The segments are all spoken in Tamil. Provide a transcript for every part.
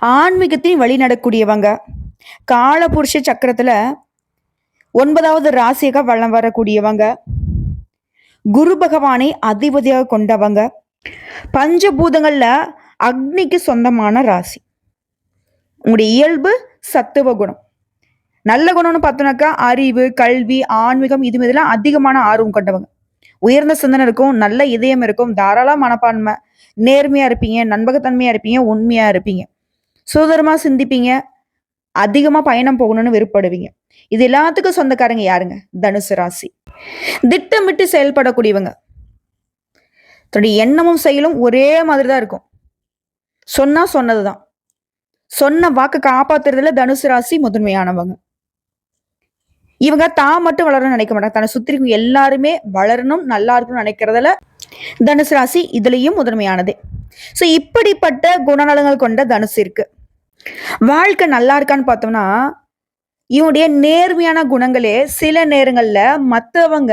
ஆன்மீகத்தையும் வழி நடக்கூடியவங்க. காலபுருஷ சக்கரத்துல ஒன்பதாவது ராசியாக வளம் வரக்கூடியவங்க. குரு பகவானை அதிபதியாக கொண்டவங்க. பஞ்சபூதங்கள்ல அக்னிக்கு சொந்தமான ராசி. உங்களுடைய இயல்பு சத்துவ குணம். நல்ல குணம்னு பார்த்தோம்னாக்கா அறிவு கல்வி ஆன்மீகம் இது இதெல்லாம் அதிகமான ஆர்வம் கொண்டவங்க. உயர்ந்த சிந்தனை இருக்கும் நல்ல இதயம் இருக்கும் தாராள மனப்பான்மை நேர்மையா இருப்பீங்க நண்பகத்தன்மையா இருப்பீங்க உண்மையா இருப்பீங்க. சுதந்திரமாக சிந்திப்பீங்க. அதிகமாக பயணம் போகணும்னு விருப்பப்படுவீங்க இது எல்லாத்துக்கும் சொந்தக்காரங்க யாருங்க? தனுசு ராசி. திட்டமிட்டு செயல்படக்கூடியவங்க. தன்னுடைய எண்ணமும் செயலும் ஒரே மாதிரி தான் இருக்கும். சொன்னா தான் சொன்ன வாக்கு காப்பாத்துறதுல தனுசு ராசி முதன்மையானவங்க. இவங்க தான் மட்டும் வளரணும்னு நினைக்க மாட்டாங்க. தன்னை சுற்றி இருக்கும் எல்லாருமே வளரணும் நல்லா இருக்கணும்னு நினைக்கிறதுல தனுசு ராசி இதுலயும் முதன்மையானது. ஸோ இப்படிப்பட்ட குணநலங்கள் கொண்ட தனுசு இருக்கு. வாழ்க்கை நல்லா இருக்கான்னு பார்த்தோம்னா இவனுடைய நேர்மையான குணங்களே சில நேரங்களில் மற்றவங்க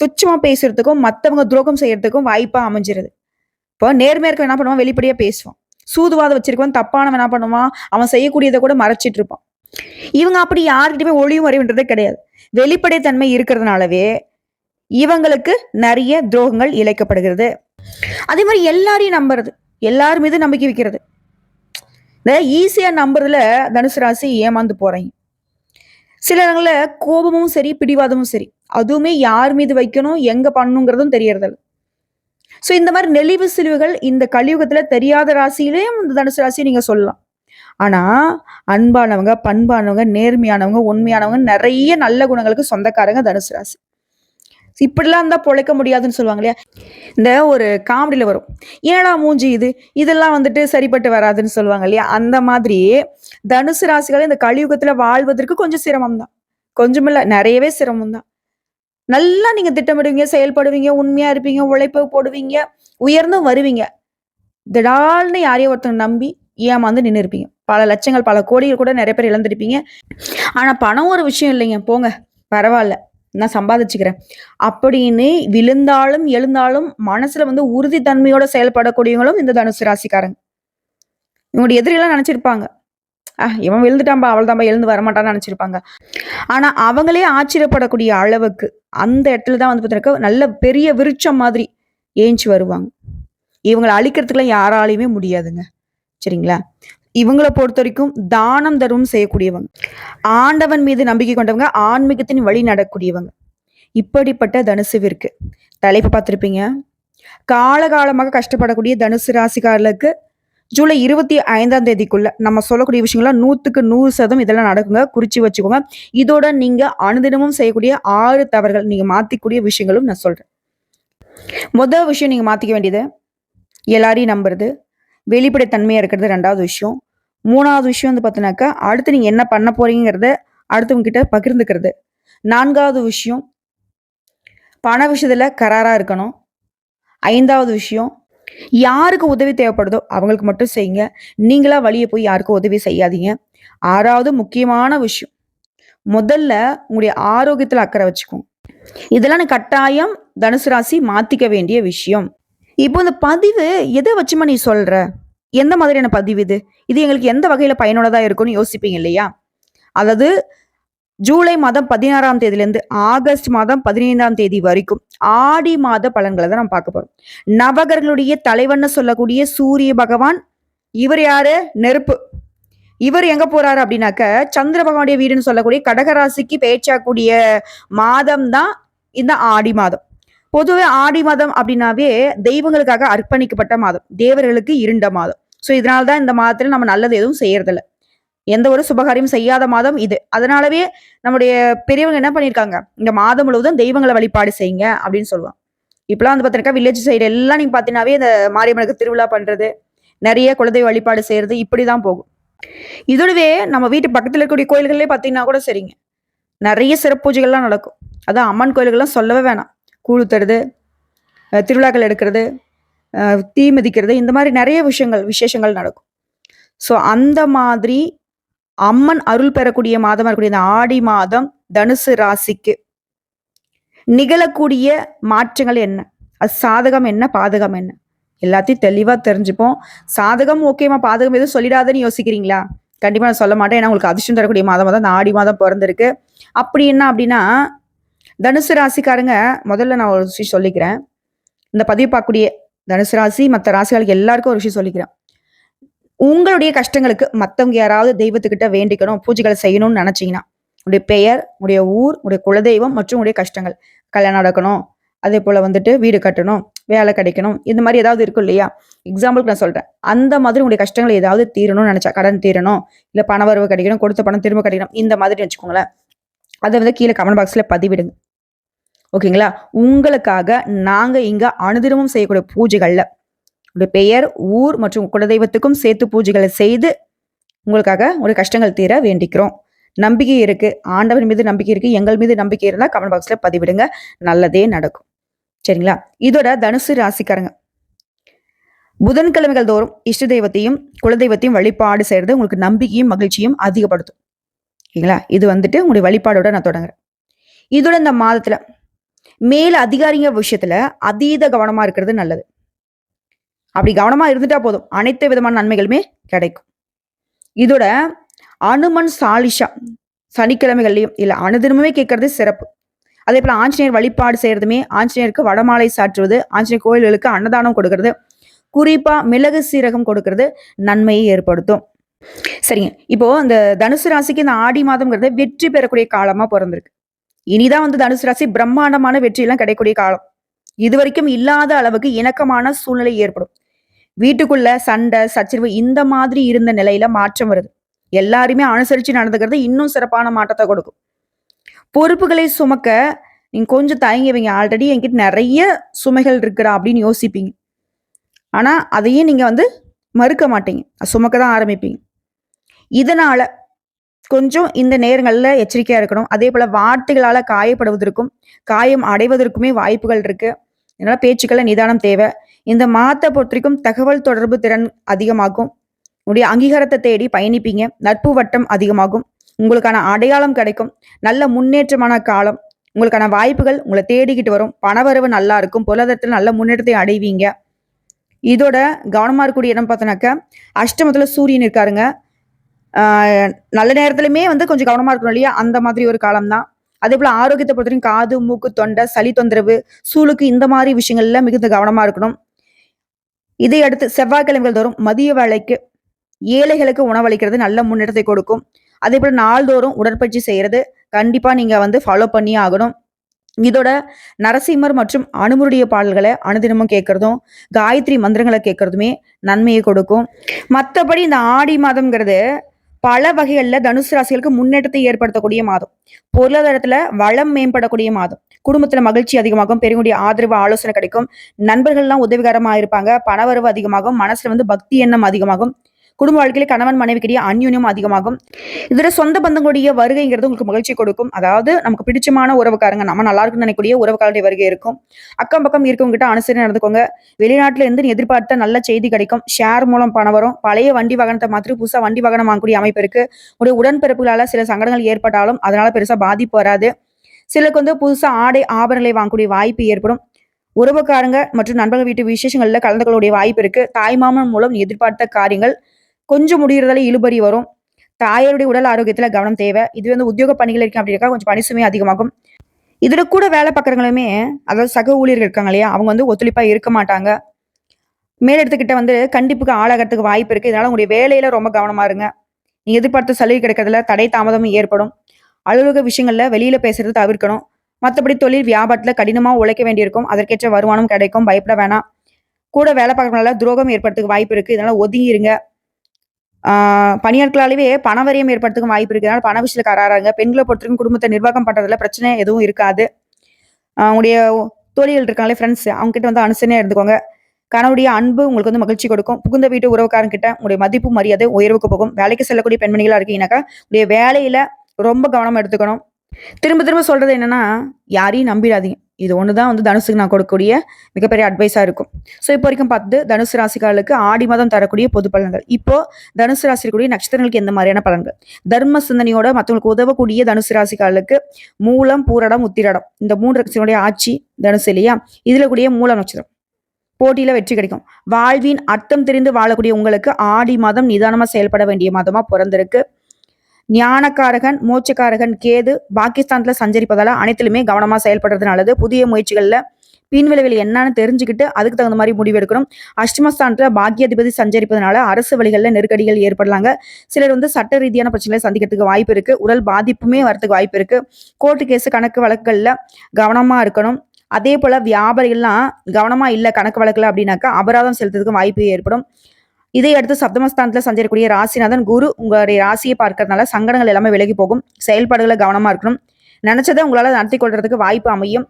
துச்சமாக பேசுறதுக்கும் மற்றவங்க துரோகம் செய்யறதுக்கும் வாய்ப்பாக அமைஞ்சிருது. இப்போ நேர்மையாக இருக்க என்ன பண்ணுவான்? வெளிப்படையாக பேசுவான். சூதுவாதம் வச்சிருக்கவன் தப்பானவன் என்ன பண்ணுவான்? அவன் செய்யக்கூடியதை கூட மறைச்சிட்டு இருப்பான். இவங்க அப்படி யார்கிட்டயுமே ஒளியும் வரைவுன்றதே கிடையாது. வெளிப்படைத்தன்மை இருக்கிறதுனாலவே இவங்களுக்கு நிறைய துரோகங்கள் இழைக்கப்படுகிறது. அதே மாதிரி எல்லாரையும் நம்புறது எல்லார் மீது நம்பிக்கை வைக்கிறது. இந்த ஈஸியாக நம்புறதுல தனுசு ராசி ஏமாந்து போகிறீங்க சில இடங்களில் கோபமும் சரி பிடிவாதமும் சரி. அதுவுமே யார் மீது வைக்கணும் எங்கே பண்ணணுங்கிறதும் தெரியறதில்ல. ஸோ இந்த மாதிரி நெளிவு சிலுவுகள் இந்த கலியுகத்தில் தெரியாத ராசியிலேயும் இந்த தனுசு ராசியை நீங்கள் சொல்லலாம். ஆனால் அன்பானவங்க பண்பானவங்க நேர்மையானவங்க உண்மையானவங்க நிறைய நல்ல குணங்களுக்கு சொந்தக்காரங்க தனுசு ராசி. இப்படிலாம் இருந்தால் பொழைக்க முடியாதுன்னு சொல்லுவாங்க இல்லையா இந்த ஒரு காமெடியில் வரும். ஏடா மூஞ்சி இது? இதெல்லாம் வந்துட்டு சரிப்பட்டு வராதுன்னு சொல்லுவாங்க இல்லையா அந்த மாதிரி தனுசு ராசிகள் இந்த கலியுகத்தில் வாழ்வதற்கு கொஞ்சம் சிரமம் தான் கொஞ்சம் நிறையவே சிரமம் தான் நல்லா நீங்கள் திட்டமிடுவீங்க செயல்படுவீங்க உண்மையாக இருப்பீங்க உழைப்பு போடுவீங்க உயர்ந்தும் வருவீங்க. திடால்னு யாரையோ ஒருத்தர் நம்பி ஏமாந்து நின்று இருப்பீங்க. பல லட்சங்கள் பல கோடிகள் கூட நிறைய பேர் இழந்திருப்பீங்க. ஆனால் பணம் ஒரு விஷயம் இல்லைங்க. போங்க பரவாயில்ல. நான் சம்பாதிச்சுக்கிறேன். அப்படின்னு விழுந்தாலும் எழுந்தாலும் மனசுல வந்து உறுதித்தன்மையோட செயல்படக்கூடியவங்களும் இந்த தனுசு ராசிக்காரங்க. இவங்களுடைய எதிரியெல்லாம் நினைச்சிருப்பாங்க. ஆஹ் இவன் விழுந்துட்டான்பா அவள் தான்பா எழுந்து வரமாட்டான்னு நினைச்சிருப்பாங்க. ஆனா அவங்களே ஆச்சரியப்படக்கூடிய அளவுக்கு அந்த இடத்துல தான் வந்து பார்த்தீங்கன்னா நல்ல பெரிய விருட்சம் மாதிரி ஏஞ்சி வருவாங்க. இவங்களை அழிக்கிறதுக்குலாம் யாராலையுமே முடியாதுங்க. சரிங்களா? இவங்களை பொறுத்த வரைக்கும் தானம் தர்மம் செய்யக்கூடியவங்க. ஆண்டவன் மீது நம்பிக்கை கொண்டவங்க ஆன்மீகத்தின் வழி நடக்கூடியவங்க இப்படிப்பட்ட தனுசுவிற்கு தலைப்பு பார்த்துருப்பீங்க. காலகாலமாக கஷ்டப்படக்கூடிய தனுசு ராசிக்காரர்களுக்கு ஜூலை இருபத்தி ஐந்தாம் தேதிக்குள்ள நம்ம சொல்லக்கூடிய விஷயங்கள்லாம் நூற்றுக்கு நூறு சதம் இதெல்லாம் நடக்குங்க. குறிச்சு வச்சுக்கோங்க. இதோட நீங்க அனுதினமும் செய்யக்கூடிய ஆறு தவறுகள் நீங்க மாத்திக்கூடிய விஷயங்களும் நான் சொல்றேன். முதல் விஷயம் நீங்க மாத்திக்க வேண்டியது எல்லாரையும் நம்புறது வெளிப்படைத்தன்மையாக இருக்கிறது ரெண்டாவது விஷயம். மூணாவது விஷயம் வந்து பார்த்தீங்கன்னாக்கா அடுத்து நீங்கள் என்ன பண்ண போறீங்கிறத அடுத்தவங்க கிட்ட பகிர்ந்துக்கிறது. நான்காவது விஷயம் பண விஷயத்தில் கராராக இருக்கணும். ஐந்தாவது விஷயம் யாருக்கு உதவி தேவைப்படுதோ அவங்களுக்கு மட்டும் செய்யுங்க. நீங்களா வழியே போய் யாருக்கும் உதவி செய்யாதீங்க. ஆறாவது முக்கியமான விஷயம் முதல்ல உங்களுடைய ஆரோக்கியத்தில் அக்கறை வச்சுக்கோங்க. இதெல்லாம் கட்டாயம் தனுசு ராசி மாத்திக்க வேண்டிய விஷயம். இப்போ இந்த பதிவு எதை வச்சுமா நீ சொல்கிற எந்த மாதிரியான பதிவு இது? இது எங்களுக்கு எந்த வகையில் பயனுள்ளதாக இருக்கும்னு யோசிப்பீங்க இல்லையா? அதாவது ஜூலை மாதம் பதினாறாம் தேதியிலேருந்து ஆகஸ்ட் மாதம் பதினைந்தாம் தேதி வரைக்கும் ஆடி மாத பலன்களை தான் நம்ம பார்க்க போகிறோம் நவகர்களுடைய தலைவன்னு சொல்லக்கூடிய சூரிய பகவான் இவர் யாரு? நெருப்பு. இவர் எங்க போறாரு அப்படின்னாக்க சந்திர பகவானுடைய வீடுன்னு சொல்லக்கூடிய கடகராசிக்கு பேச்சாக்கூடிய மாதம் தான் இந்த ஆடி மாதம். பொதுவே ஆடி மாதம் அப்படின்னாவே தெய்வங்களுக்காக அர்ப்பணிக்கப்பட்ட மாதம். தேவர்களுக்கு இருண்ட மாதம். ஸோ இதனால தான் இந்த மாதத்துல நம்ம நல்லது எதுவும் செய்யறதில்ல. எந்த ஒரு சுபகாரியம் செய்யாத மாதம் இது. அதனாலவே நம்முடைய பெரியவங்க என்ன பண்ணியிருக்காங்க இந்த மாதம் முழுவதும் தெய்வங்களை வழிபாடு செய்யுங்க அப்படின்னு சொல்லுவாங்க. இப்பெல்லாம் வந்து பார்த்தீங்கன்னா வில்லேஜ் சைடு எல்லாம் நீங்க பார்த்தீங்கன்னாவே இந்த மாரியம்மனுக்கு திருவிழா பண்றது நிறைய குலதெய்வ வழிபாடு செய்யறது இப்படிதான் போகும். இதோடவே நம்ம வீட்டு பக்கத்தில் இருக்கக்கூடிய கோயில்களே பார்த்தீங்கன்னா கூட சரிங்க. நிறைய சிறப்பு பூஜைகள்லாம் நடக்கும். அதான் அம்மன் கோயில்கள்லாம் சொல்லவே வேணாம். கூழுத்துறது திருவிழாக்கள் எடுக்கிறது தீ மிதிக்கிறது இந்த மாதிரி நிறைய விஷயங்கள் விசேஷங்கள் நடக்கும். ஸோ அந்த மாதிரி அம்மன் அருள் பெறக்கூடிய மாதமாக இருக்கக்கூடிய இந்த ஆடி மாதம் தனுசு ராசிக்கு நிகழக்கூடிய மாற்றங்கள் என்ன? அது சாதகம் என்ன பாதகம் என்ன? எல்லாத்தையும் தெளிவாக தெரிஞ்சுப்போம். சாதகம் ஓகேமா பாதகம் எதுவும் சொல்லிடாதுன்னு யோசிக்கிறீங்களா? கண்டிப்பாக நான் சொல்ல மாட்டேன். ஏன்னா உங்களுக்கு அதிர்ஷ்டம் தரக்கூடிய மாதம் தான் இந்த ஆடி மாதம் பிறந்திருக்கு. அப்படி என்ன அப்படின்னா தனுசு ராசிக்காரங்க முதல்ல நான் ஒரு விஷயம் சொல்லிக்கிறேன். இந்த பதிவு பார்க்கக்கூடிய தனுசு ராசி மற்ற ராசிகளுக்கு எல்லாருக்கும் ஒரு விஷயம் சொல்லிக்கிறேன். உங்களுடைய கஷ்டங்களுக்கு மற்றவங்க யாராவது தெய்வத்துக்கிட்ட வேண்டிக்கணும் பூஜைகளை செய்யணும்னு நினைச்சிங்கன்னா உடைய பெயர் உடைய ஊர் உடைய குலதெய்வம் மற்றும் உடைய கஷ்டங்கள். கல்யாணம் நடக்கணும் அதே போல் வந்துட்டு வீடு கட்டணும் வேலை கிடைக்கணும் இந்த மாதிரி ஏதாவது இருக்கும் இல்லையா? எக்ஸாம்பிளுக்கு நான் சொல்கிறேன் அந்த மாதிரி உங்களுடைய கஷ்டங்கள் ஏதாவது தீரணும்னு நினைச்சா கடன் தீரணும் இல்லை பண வரவு கிடைக்கணும் கொடுத்த பணம் திரும்ப கிடைக்கணும் இந்த மாதிரி வச்சுக்கோங்களேன் அதை வந்து கீழே கமெண்ட் பாக்ஸில் பதிவிடுங்க. ஓகேங்களா? உங்களுக்காக நாங்கள் இங்கே அனுதினமும் செய்யக்கூடிய பூஜைகளில் உங்களுடைய பெயர் ஊர் மற்றும் குலதெய்வத்துக்கும் சேர்த்து பூஜைகளை செய்து உங்களுக்காக உங்களுடைய கஷ்டங்கள் தீர வேண்டிக்கிறோம். நம்பிக்கை இருக்கு. ஆண்டவர் மீது நம்பிக்கை இருக்கு. எங்கள் மீது நம்பிக்கை இருந்தால் கமெண்ட் பாக்ஸ்ல பதிவிடுங்க. நல்லதே நடக்கும். சரிங்களா? இதோட தனுசு ராசிக்காரங்க. புதன்கிழமைகள் தோறும் இஷ்ட தெய்வத்தையும் குலதெய்வத்தையும் வழிபாடு செய்யறது உங்களுக்கு நம்பிக்கையும் மகிழ்ச்சியும் அதிகப்படுத்தும். ஓகேங்களா? இது வந்துட்டு உங்களுடைய வழிபாடோட நான் தொடங்குறேன். இதோட இந்த மாதத்துல மேல் அதிகாரிங்க விஷயத்துல அதீத கவனமா இருக்கிறது நல்லது. அப்படி கவனமா இருந்துட்டா போதும். அனைத்து விதமான நன்மைகளுமே கிடைக்கும். இதோட அனுமன் சாலிஷா சனிக்கிழமைகள்லையும் இல்லை அனுதினமுமே கேட்கறது சிறப்பு. அதே போல ஆஞ்சநேயர் வழிபாடு செய்யறதுமே ஆஞ்சநேயருக்கு வடமாலை சாற்றுவது ஆஞ்சநேயர் கோயில்களுக்கு அன்னதானம் கொடுக்கறது குறிப்பா மிளகு சீரகம் கொடுக்கறது நன்மையை ஏற்படுத்தும். சரிங்க. இப்போ இந்த தனுசு ராசிக்கு இந்த ஆடி மாதம்ங்கிறது வெற்றி பெறக்கூடிய காலமா பிறந்திருக்கு. இனிதான் வந்து தனுசு ராசி பிரம்மாண்டமான வெற்றியெல்லாம் கிடைக்கக்கூடிய காலம். இது வரைக்கும் இல்லாத அளவுக்கு இணக்கமான சூழ்நிலை ஏற்படும். வீட்டுக்குள்ள சண்டை சச்சரிவு இந்த மாதிரி இருந்த நிலையில மாற்றம் வருது. எல்லாருமே அனுசரிச்சு நடந்துக்கிறது இன்னும் சிறப்பான மாற்றத்தை கொடுக்கும். பொறுப்புகளை சுமக்க நீங்க கொஞ்சம் தயங்குவீங்க. ஆல்ரெடி என்கிட்ட நிறைய சுமைகள் இருக்கிறா அப்படின்னு யோசிப்பீங்க. ஆனா அதையும் நீங்க வந்து மறுக்க மாட்டீங்க. சுமக்க தான் ஆரம்பிப்பீங்க. இதனால கொஞ்சம் இந்த நேரங்களில் எச்சரிக்கையாக இருக்கணும். அதே போல் வார்த்தைகளால் காயப்படுவதற்கும் காயம் அடைவதற்குமே வாய்ப்புகள் இருக்குது இதனால் பேச்சுக்களை நிதானம் தேவை. இந்த மாதத்தை பொறுத்த வரைக்கும் தகவல் தொடர்பு திறன் அதிகமாகும். உடைய அங்கீகாரத்தை தேடி பயணிப்பீங்க. நட்பு வட்டம் அதிகமாகும். உங்களுக்கான அடையாளம் கிடைக்கும். நல்ல முன்னேற்றமான காலம். உங்களுக்கான வாய்ப்புகள் உங்களை தேடிக்கிட்டு வரும். பணவரவு நல்லா இருக்கும். பொருளாதாரத்தில் நல்ல முன்னேற்றத்தை அடைவீங்க. இதோட கவனமாக இருக்கக்கூடிய இடம் பார்த்தோன்னாக்க அஷ்டமத்தில் சூரியன் இருக்காருங்க. நல்ல நேரத்துலையுமே வந்து கொஞ்சம் கவனமா இருக்கணும் இல்லையா? அந்த மாதிரி ஒரு காலம் தான் அதே போல ஆரோக்கியத்தை பொறுத்தவரைக்கும் காது மூக்கு தொண்டை சளி தொந்தரவு சூளுக்கு இந்த மாதிரி விஷயங்கள்ல மிகுந்த கவனமா இருக்கணும். இதை அடுத்து செவ்வாய்க்கிழமைகள் தோறும் மதிய வேலைக்கு ஏழைகளுக்கு உணவளிக்கிறது நல்ல முன்னேற்றத்தை கொடுக்கும். அதே போல நாள்தோறும் உடற்பயிற்சி செய்யறது கண்டிப்பா நீங்க வந்து ஃபாலோ பண்ணியே ஆகணும். இதோட நரசிம்மர் மற்றும் அனுமருடைய பாடல்களை அனுதினமும் கேட்கறதும் காயத்ரி மந்திரங்களை கேட்கறதுமே நன்மையை கொடுக்கும். மற்றபடி இந்த ஆடி மாதம்ங்கிறது பல வகைகள்ல தனுசு ராசிகளுக்கு முன்னேற்றத்தை ஏற்படுத்தக்கூடிய மாதம். பொருளாதாரத்துல வளம் மேம்படக்கூடிய மாதம். குடும்பத்துல மகிழ்ச்சி அதிகமாகும் பெரியவங்களுடைய ஆதரவு ஆலோசனை கிடைக்கும். நண்பர்கள்லாம் உதவிகரமாக இருப்பாங்க பணவரவு அதிகமாகும் மனசுல வந்து பக்தி எண்ணம் அதிகமாகும். குடும்ப வாழ்க்கையில கணவன் மனைவிக்கிடையே அந்யூன்யம் அதிகமாகும். இதுல சொந்த பந்தங்களுடைய வருகைங்கிறது உங்களுக்கு மகிழ்ச்சி கொடுக்கும். அதாவது நமக்கு பிடிச்சமான உறவுக்காரங்க நம்ம நல்லா இருக்குன்னு நினைக்கக்கூடிய உறவுக்காரருடைய வருகை இருக்கும். அக்கம் பக்கம் இருக்கவங்க கிட்ட அனுசரித்து நடந்துக்கோங்க. வெளிநாட்டுல இருந்து எதிர்பார்த்த நல்ல செய்தி கிடைக்கும். ஷேர் மூலம் பணம் வரும். பழைய வண்டி வாகனத்தை மாற்றி புதுசா வண்டி வாகனம் வாங்கக்கூடிய அமைப்பு இருக்கு. உடைய உடன்பிறப்புகளால சில சங்கடங்கள் ஏற்பட்டாலும் அதனால பெருசா பாதிப்பு வராது. சிலருக்கு வந்து புதுசா ஆடை ஆபரணங்களை வாங்கக்கூடிய வாய்ப்பு ஏற்படும். உறவுக்காரங்க மற்றும் நண்பர்கள் வீட்டு விசேஷங்களில் கலந்து கொள்ளக்கூடிய வாய்ப்பு இருக்கு. தாய்மாமன் மூலம் எதிர்பார்த்த காரியங்கள் கொஞ்சம் முடிகிறதால இழுபறி வரும். தாயாருடைய உடல் ஆரோக்கியத்தில் கவனம் தேவை. இது வந்து உத்தியோக பணிகள் இருக்கு அப்படின்னா கொஞ்சம் பணி சுமை அதிகமாகும். இதில் கூட வேலை பார்க்குறவங்களுமே அதாவது சக ஊழியர்கள் இருக்காங்க இல்லையா அவங்க வந்து ஒத்துழைப்பாக இருக்க மாட்டாங்க. மேலிடத்துக்கிட்ட வந்து கண்டிப்புக்கு ஆளாகிறதுக்கு வாய்ப்பு இருக்குது இதனால் உங்களுடைய வேலையில் ரொம்ப கவனமாக இருங்க. நீங்கள் எதிர்பார்த்த சலுகை கிடைக்கிறதுல தடை தாமதமும் ஏற்படும். அலுவலக விஷயங்களில் வெளியில் பேசுறது தவிர்க்கணும். மற்றபடி தொழில் வியாபாரத்தில் கடினமாக உழைக்க வேண்டியிருக்கும். அதற்கேற்ற வருமானம் கிடைக்கும். பயப்பட வேணாம். கூட வேலை பார்க்குறவங்களால துரோகம் ஏற்படுறதுக்கு வாய்ப்பு இருக்குது இதனால் ஒதுங்கிருங்க. இருங்க ஆஹ் பணியாட்களாலேயே பணவரியம் வாய்ப்பு இருக்கிறதுனால பண விஷயத்தில் கராறாங்க பெண்களை பொறுத்தவரைக்கும் குடும்பத்தை நிர்வாகம் பண்ணுறதுல பிரச்சனை எதுவும் இருக்காது. அவங்களுடைய தோழிகள் இருக்காங்களே ஃப்ரெண்ட்ஸ் அவங்க கிட்ட வந்து அனுசனே இருந்துக்கோங்க. கணவருடைய அன்பு உங்களுக்கு வந்து மகிழ்ச்சி கொடுக்கும். புகுந்த வீட்டு உறவுக்காரங்க கிட்ட உங்களுடைய மதிப்பு மரியாதை உயர்வுக்கு போகும். வேலைக்கு செல்லக்கூடிய பெண்மணிகளாக இருக்கீங்கன்னாக்கா உடைய வேலையில ரொம்ப கவனம் எடுத்துக்கணும். திரும்ப திரும்ப சொல்றது என்னன்னா யாரையும் நம்பிடாதீங்க. இது ஒன்று தான் வந்து தனுசுக்கு நான் கொடுக்கக்கூடிய மிகப்பெரிய அட்வைஸாக இருக்கும். ஸோ இப்போ வரைக்கும் பார்த்து தனுசு ராசிக்காரர்களுக்கு ஆடி மாதம் தரக்கூடிய பொது பலன்கள். இப்போ தனுசு ராசிக்கூடிய நட்சத்திரங்களுக்கு எந்த மாதிரியான பலன்கள்? தர்ம சிந்தனையோட மற்றவங்களுக்கு உதவக்கூடிய தனுசு ராசிக்காரர்களுக்கு மூலம் பூரடம் உத்திரடம். இந்த மூன்று நட்சத்திரங்களுடைய ஆட்சி தனுசு இல்லையா? இதில் கூடிய மூல நட்சத்திரம். போட்டியில் வெற்றி கிடைக்கும். வாழ்வின் அர்த்தம் தெரிந்து வாழக்கூடிய உங்களுக்கு ஆடி மாதம் நிதானமாக செயல்பட வேண்டிய மாதமாக பிறந்திருக்கு. ஞானக்காரகன் மோச்சக்காரகன் கேது பாகிஸ்தான்ல சஞ்சரிப்பதால அனைத்திலுமே கவனமா செயல்படுறது நல்லது. புதிய முயற்சிகள்ல பின்விளைவில் என்னன்னு தெரிஞ்சுக்கிட்டு அதுக்கு தகுந்த மாதிரி முடிவு எடுக்கணும். அஷ்டமஸ்தானத்துல பாக்கியாதிபதி சஞ்சரிப்பதனால அரசு வழிகளில் நெருக்கடிகள் ஏற்படலாங்க. சிலர் வந்து சட்ட ரீதியான பிரச்சனைகளை சந்திக்கிறதுக்கு வாய்ப்பு இருக்கு. உடல் பாதிப்புமே வரதுக்கு வாய்ப்பு இருக்கு. கோர்ட்டு கேஸ் கணக்கு வழக்குகள்ல கவனமா இருக்கணும். அதே போல வியாபாரிகள்லாம் கவனமா இல்லை கணக்கு வழக்குல அப்படின்னாக்கா அபராதம் செலுத்துறதுக்கு வாய்ப்பு ஏற்படும். இதை அடுத்து சப்தமஸ்தானத்துல சஞ்சரிக்கூடிய ராசிநாதன் குரு உங்களுடைய ராசியை பார்க்கறதுனால சங்கடங்கள் எல்லாமே விலகி போகும். செயல்பாடுகளை கவனமா இருக்கணும். நினைச்சதை உங்களால நடத்தி கொள்றதுக்கு வாய்ப்பு அமையும்.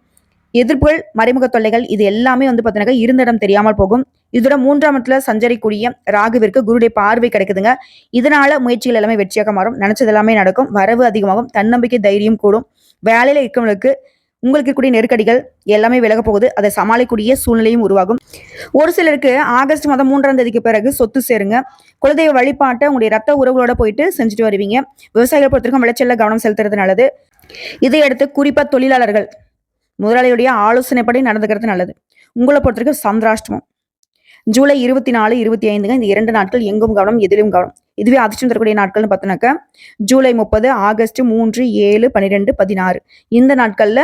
எதிர்ப்புகள் மறைமுக தொல்லைகள் இது எல்லாமே வந்து பார்த்தீங்கன்னா இருந்த இடம் தெரியாமல் போகும். இதோட மூன்றாம் இடத்துல சஞ்சரிக்கூடிய ராகுவிற்கு குருடைய பார்வை கிடைக்குதுங்க. இதனால முயற்சிகள் எல்லாமே வெற்றியாக மாறும். நினைச்சது எல்லாமே நடக்கும். வரவு அதிகமாகும். தன்னம்பிக்கை தைரியம் கூடும். வேலையில இருக்கவங்களுக்கு உங்களுக்கு இருக்கக்கூடிய நெருக்கடிகள் எல்லாமே விலக போகுது. அதை சமாளிக்கக்கூடிய சூழ்நிலையும் உருவாகும். ஒரு சிலருக்கு ஆகஸ்ட் மாதம் மூன்றாம் தேதிக்கு பிறகு சொத்து சேருங்க. குலதெய்வ வழிபாட்டை உங்களுடைய ரத்த உறவுகளோட போயிட்டு செஞ்சுட்டு வருவீங்க. விவசாயிகள் பொறுத்திருக்கும் விளைச்சல கவனம் செலுத்துறது நல்லது. இதையடுத்து குறிப்பா தொழிலாளர்கள் முதலாளியுடைய ஆலோசனைப்படி நடந்துக்கிறது நல்லது. உங்களை பொறுத்தவரைக்கும் சந்திராஷ்டமம். ஜூலை இருபத்தி நாலு இருபத்தி ஐந்துங்க இந்த இரண்டு நாட்கள் எங்கும் கவனம் எதிலும் கவனம். இதுவே அதிர்ஷ்டம் தரக்கூடிய நாட்கள்னு பார்த்தோன்னாக்கா ஜூலை முப்பது ஆகஸ்ட் மூன்று ஏழு பன்னிரெண்டு பதினாறு. இந்த நாட்களில்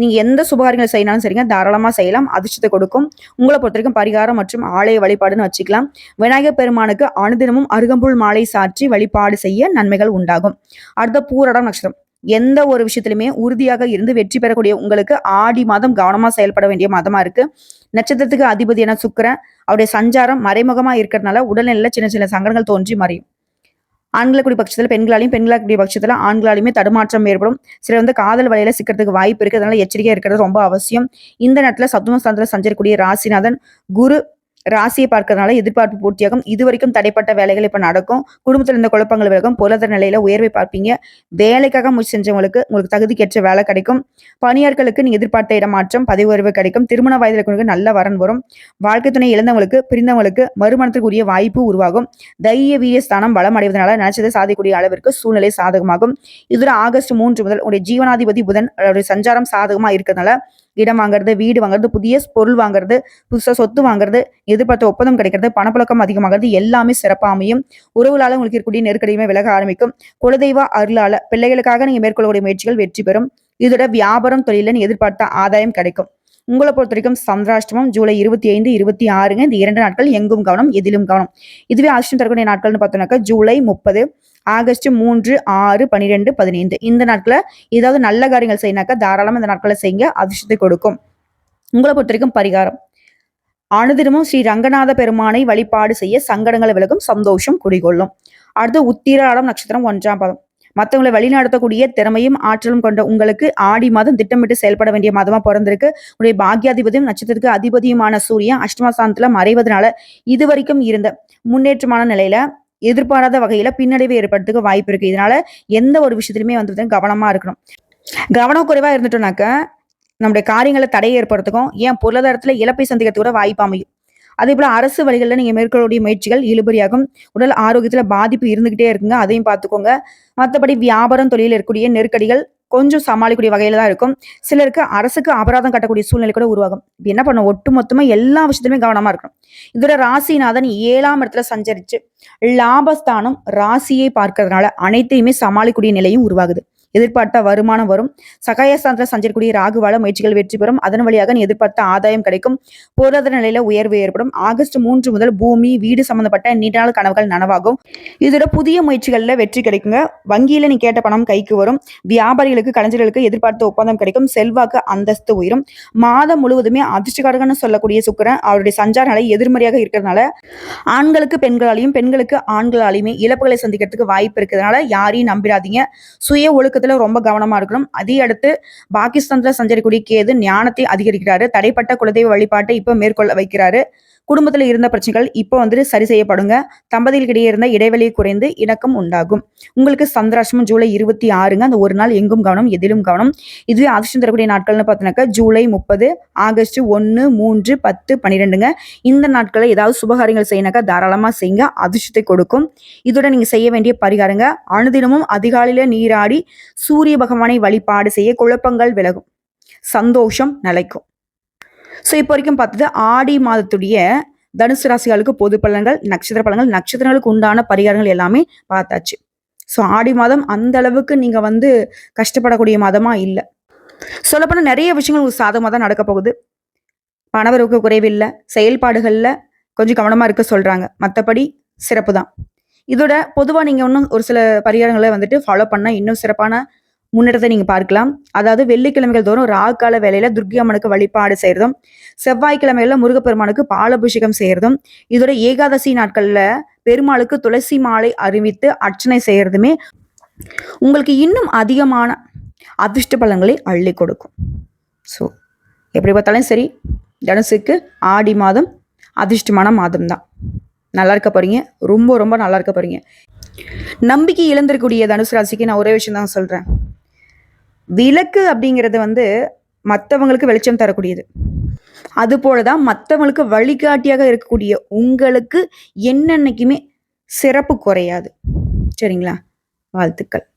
நீங்கள் எந்த சுபகாரியங்கள் செய்யணாலும் சரிங்க தாராளமாக செய்யலாம். அதிர்ஷ்டத்தை கொடுக்கும். உங்களை பொறுத்த வரைக்கும் பரிகாரம் மற்றும் ஆலய வழிபாடுன்னு வச்சுக்கலாம். விநாயகர் பெருமானுக்கு அனுதினமும் அருகம்புல் மாலை சாற்றி வழிபாடு செய்ய நன்மைகள் உண்டாகும். அடுத்த பூரடம் நட்சத்திரம். எந்த ஒரு விஷயத்திலுமே உறுதியாக இருந்து வெற்றி பெறக்கூடிய உங்களுக்கு ஆடி மாதம் கவனமா செயல்பட வேண்டிய மாதமா இருக்கு. நட்சத்திரத்துக்கு அதிபதியான சுக்கரன். அவருடைய சஞ்சாரம் மறைமுகமா இருக்கிறதுனால உடல்நிலையில் சின்ன சின்ன சங்கடங்கள் தோன்றி மறையும். ஆண்களுக்குடி பட்சத்தில் பெண்களாலையும் பெண்களுக்குடைய பட்சத்தில் ஆண்களாலையுமே தடுமாற்றம் ஏற்படும். சிலர் வந்து காதல் வலையில சிக்கிறதுக்கு வாய்ப்பு இருக்கு. அதனால எச்சரிக்கையா இருக்கிறது ரொம்ப அவசியம். இந்த நேரத்தில் சத்துவஸ்தானத்துல சஞ்சரிக்கூடிய ராசிநாதன் குரு ராசியை பார்க்கறதுனால எதிர்பார்ப்பு பூர்த்தியாகும். இது வரைக்கும் தடைப்பட்ட வேலைகள் இப்போ நடக்கும். குடும்பத்தில் இருந்த குழப்பங்கள் விலகும். பொருளாதார நிலையில உயர்வை பார்ப்பீங்க. வேலைக்காக முயற்சி செஞ்சவங்களுக்கு உங்களுக்கு தகுதிக்கேற்ற வேலை கிடைக்கும். பணியாட்களுக்கு நீங்க எதிர்பார்த்த இடமாற்றம் பதவி உயர்வு கிடைக்கும். திருமண வயதில் இருக்கிறவங்களுக்கு நல்ல வரன் வரும். வாழ்க்கை துணை இழந்தவங்களுக்கு பிரிந்தவங்களுக்கு மறுமணத்திற்குரிய வாய்ப்பு உருவாகும். தைரிய வீரிய ஸ்தானம் பலம் அடைவதனால நினைச்சதை சாதிக்கூடிய அளவிற்கு சூழ்நிலை சாதகமாகும். இதுல ஆகஸ்ட் மூன்று முதல் உடைய ஜீவனாதிபதி புதன் அவருடைய சஞ்சாரம் சாதகமா இருக்கிறதுனால இடம் வாங்குறது வீடு வாங்குறது புதிய பொருள் வாங்குறது புதுசா சொத்து வாங்குறது எதிர்பார்த்த ஒப்பந்தம் கிடைக்கிறது பணப்புழக்கம் அதிகமாகிறது எல்லாமே சிறப்பாக அமையும் உறவுலால உங்களுக்கு இருக்கக்கூடிய நெருக்கடியுமே விலக ஆரம்பிக்கும். குலதெய்வ அருளால பிள்ளைகளுக்காக நீங்க மேற்கொள்ளக்கூடிய முயற்சிகள் வெற்றி பெறும். இதோட வியாபாரம் தொழில எதிர்பார்த்த ஆதாயம் கிடைக்கும். உங்களை பொறுத்த வரைக்கும் சந்திராஷ்டமம் ஜூலை இருபத்தி ஐந்து இருபத்தி ஆறுங்க. இந்த இரண்டு நாட்கள் எங்கும் கவனம் எதிலும் கவனம். இதுவே அஷ்டம் தரக்கூடிய நாட்கள்னு பார்த்தோம்னாக்கா ஜூலை முப்பது ஆகஸ்ட் மூன்று ஆறு பன்னிரெண்டு பதினைந்து. இந்த நாட்களில் ஏதாவது நல்ல காரியங்கள் செய்யினாக்கா தாராளமாக இந்த நாட்களை செய்யுங்க. அதிர்ஷ்டத்தை கொடுக்கும். உங்களை பொறுத்த வரைக்கும் பரிகாரம். அனுதினமும் ஸ்ரீ ரங்கநாத பெருமானை வழிபாடு செய்ய சங்கடங்களை விலகும் சந்தோஷம் குடிகொள்ளும். அடுத்து உத்திராடம் நட்சத்திரம் ஒன்றாம் பதம். மற்றவங்களை வழிநடத்தக்கூடிய திறமையும் ஆற்றலும் கொண்ட உங்களுக்கு ஆடி மாதம் திட்டமிட்டு செயல்பட வேண்டிய மாதமா பிறந்திருக்கு. உடைய பாக்யாதிபதியும் நட்சத்திரத்துக்கு அதிபதியுமான சூரியன் அஷ்டமஸ்தானத்துல மறைவதனால இதுவரைக்கும் இருந்த முன்னேற்றமான நிலையில எதிர்பாராத வகையில பின்னடைவு ஏற்படுறதுக்கு வாய்ப்பு இருக்கு. இதனால எந்த ஒரு விஷயத்திலுமே வந்து கவனமா இருக்கணும். கவனக்குறைவா இருந்துட்டோம்னாக்க நம்முடைய காரியங்களை தடை ஏற்படுறதுக்கும் ஏன் பொருளாதாரத்துல இழப்பை சந்திக்கிறதுக்கு கூட வாய்ப்பு அமையும். அதே போல அரசு வழிகளில் நீங்க மேற்கொள்ளக்கூடிய முயற்சிகள் இழுபறியாகும். உடல் ஆரோக்கியத்துல பாதிப்பு இருந்துகிட்டே இருக்குங்க. அதையும் பார்த்துக்கோங்க மற்றபடி வியாபாரம் தொழிலில் இருக்கக்கூடிய நெருக்கடிகள் கொஞ்சம் சமாளிக்கக்கூடிய வகையில தான் இருக்கும். சிலருக்கு அரசுக்கு அபராதம் கட்டக்கூடிய சூழ்நிலை கூட உருவாகும். என்ன பண்ணும்? ஒட்டு மொத்தமா எல்லா விஷயத்துலையுமே கவனமா இருக்கணும். இதோட ராசிநாதன் ஏழாம் இடத்துல சஞ்சரிச்சு லாபஸ்தானம் ராசியை பார்க்கறதுனால அனைத்தையுமே சமாளிக்கக்கூடிய நிலையும் உருவாகுது. எதிர்பார்த்த வருமானம் வரும். சகாயஸ்தானத்தில் சஞ்சரிக்கூடிய ராகுவால முயற்சிகள் வெற்றி பெறும். அதன் வழியாக நீ எதிர்பார்த்த ஆதாயம் கிடைக்கும். பொருளாதார நிலையில உயர்வு ஏற்படும். ஆகஸ்ட் மூன்று முதல் பூமி வீடு சம்பந்தப்பட்ட நீண்ட நாள் கனவுகள் நனவாகும். இதோட புதிய முயற்சிகள்ல வெற்றி கிடைக்குங்க. வங்கியில நீ கேட்ட பணம் கைக்கு வரும். வியாபாரிகளுக்கு கலைஞர்களுக்கு எதிர்பார்த்த ஒப்பந்தம் கிடைக்கும். செல்வாக்கு அந்தஸ்து உயரும். மாதம் முழுவதுமே அதிர்ஷ்டகாரகன்னு சொல்லக்கூடிய சுக்கரன் அவருடைய சஞ்சார நிலை எதிர்மறையாக இருக்கிறதுனால ஆண்களுக்கு பெண்களாலையும் பெண்களுக்கு ஆண்களாலையுமே இழப்புகளை சந்திக்கிறதுக்கு வாய்ப்பு இருக்கிறதுனால யாரையும் நம்பிடாதீங்க. சுய விஷயத்துல ரொம்ப கவனமா இருக்கணும். அதே அடுத்து பாகிஸ்தான்ல சஞ்சரிக்கூடிய கேது ஞானத்தை அதிகரிக்கிறாரு. தடைப்பட்ட குலதெய்வ வழிபாட்டை இப்ப மேற்கொள்ள வைக்கிறாரு. குடும்பத்தில் இருந்த பிரச்சனைகள் இப்போ வந்துட்டு சரி செய்யப்படுங்க. தம்பதிகளுக்கிடையே இருந்த இடைவெளி குறைந்து இணக்கம் உண்டாகும். உங்களுக்கு சந்திராஷ்டமம் ஜூலை இருபத்தி ஆறுங்க. அந்த ஒரு நாள் எங்கும் கவனம் எதிலும் கவனம். இதுவே அதிர்ஷ்டம் தரக்கூடிய நாட்கள்னு பார்த்தீங்கன்னாக்கா ஜூலை முப்பது ஆகஸ்ட் ஒன்று மூன்று பத்து பன்னிரெண்டுங்க. இந்த நாட்களில் ஏதாவது சுபகாரியங்கள் செய்யினாக்கா தாராளமாக செய்யுங்க. அதிர்ஷ்டத்தை கொடுக்கும். இதோட நீங்கள் செய்ய வேண்டிய பரிகாரங்க அனுதினமும் அதிகாலையில் நீராடி சூரிய பகவானை வழிபாடு செய்ய குழப்பங்கள் விலகும். சந்தோஷம் நிலைக்கும். ஸோ இப்போ வரைக்கும் பார்த்தது ஆடி மாதத்துடைய தனுசு ராசிகளுக்கு பொது பலன்கள் நட்சத்திர பலன்கள் நட்சத்திரங்களுக்கு உண்டான பரிகாரங்கள் எல்லாமே பார்த்தாச்சு. ஸோ ஆடி மாதம் அந்த அளவுக்கு நீங்க வந்து கஷ்டப்படக்கூடிய மாதமா இல்லை. சொல்லப்போனால் நிறைய விஷயங்கள் உங்களுக்கு சாதகமாக தான் நடக்க போகுது. பணவரவுக்கு குறைவில்லை செயல்பாடுகளில் கொஞ்சம் கவனமாக இருக்க சொல்கிறாங்க மற்றபடி சிறப்பு தான் இதோட பொதுவாக நீங்கள் இன்னும் ஒரு சில பரிகாரங்களை வந்துட்டு ஃபாலோ பண்ணால் இன்னும் சிறப்பான முன்னேற்றத்தை நீங்கள் பார்க்கலாம். அதாவது வெள்ளிக்கிழமைகள் தோறும் ராகு கால வேலையில துர்கி அம்மனுக்கு வழிபாடு செய்யறதும் செவ்வாய்க்கிழமையில முருகப்பெருமானுக்கு பாலபிஷேகம் செய்யறதும் இதோட ஏகாதசி நாட்கள்ல பெருமாளுக்கு துளசி மாலை அறிவித்து அர்ச்சனை செய்யறதுமே உங்களுக்கு இன்னும் அதிகமான அதிர்ஷ்ட பலன்களை அள்ளி கொடுக்கும். ஸோ எப்படி பார்த்தாலும் சரி தனுசுக்கு ஆடி மாதம் அதிர்ஷ்டமான மாதம் தான் நல்லா இருக்க போறீங்க. ரொம்ப ரொம்ப நல்லா இருக்க போறீங்க. நம்பிக்கை இழந்திருக்கக்கூடிய தனுசு ராசிக்கு நான் ஒரே விஷயம் தான் சொல்றேன். விளக்கு அப்படிங்கிறது வந்து மற்றவங்களுக்கு வெளிச்சம் தரக்கூடியது. அதுபோல தான் மற்றவங்களுக்கு வழிகாட்டியாக இருக்கக்கூடிய உங்களுக்கு என்னன்னைக்குமே சிறப்பு குறையாது. சரிங்களா? வாழ்த்துக்கள்.